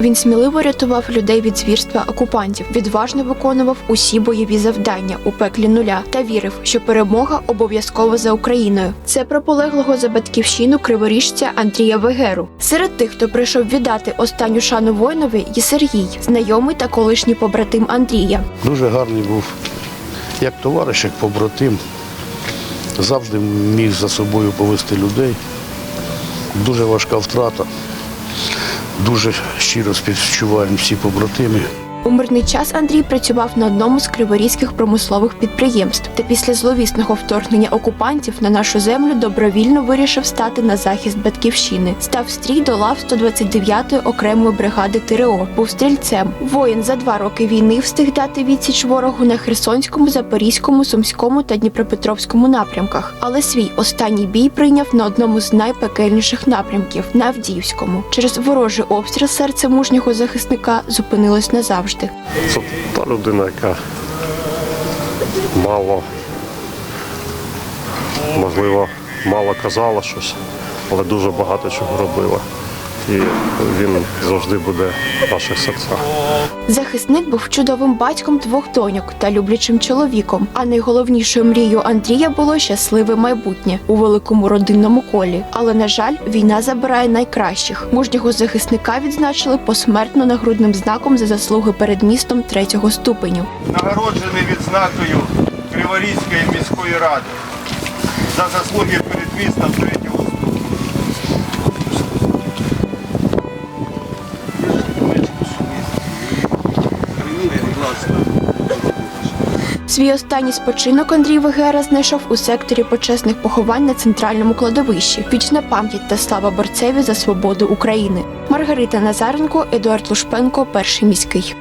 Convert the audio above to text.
Він сміливо рятував людей від звірства окупантів, відважно виконував усі бойові завдання у пеклі нуля та вірив, що перемога обов'язково за Україною. Це про полеглого за батьківщину криворіжця Андрія Вегеру. Серед тих, хто прийшов віддати останню шану воїнові, є Сергій, знайомий та колишній побратим Андрія. Дуже гарний був, як товариш, як побратим. Завжди міг за собою повести людей. Дуже важка втрата. Дуже щиро співчуваємо всі побратими. У мирний час Андрій працював на одному з криворізьких промислових підприємств та після зловісного вторгнення окупантів на нашу землю добровільно вирішив стати на захист батьківщини. Став стрій до лав 129-ї окремої бригади ТРО. Був стрільцем. Воїн за два роки війни встиг дати відсіч ворогу на Херсонському, Запорізькому, Сумському та Дніпропетровському напрямках. Але свій останній бій прийняв на одному з найпекельніших напрямків на Авдіївському. Через ворожий обстріл серце мужнього захисника зупинилось назавжди. Це та людина, яка мало, можливо, мало казала щось, але дуже багато чого робила. І він завжди буде в наших серцях. Захисник був чудовим батьком двох доньок та люблячим чоловіком. А найголовнішою мрією Андрія було щасливе майбутнє у великому родинному колі. Але на жаль, війна забирає найкращих. Мужнього захисника відзначили посмертно нагрудним знаком за заслуги перед містом третього ступеню. нагороджений відзнакою Криворізької міської ради за заслуги перед містом третього Свій останній спочинок Андрій Вегера знайшов у секторі почесних поховань на центральному кладовищі. Вічна пам'ять та слава борцеві за свободу України. Маргарита Назаренко, Едуард Лушпенко, перший міський.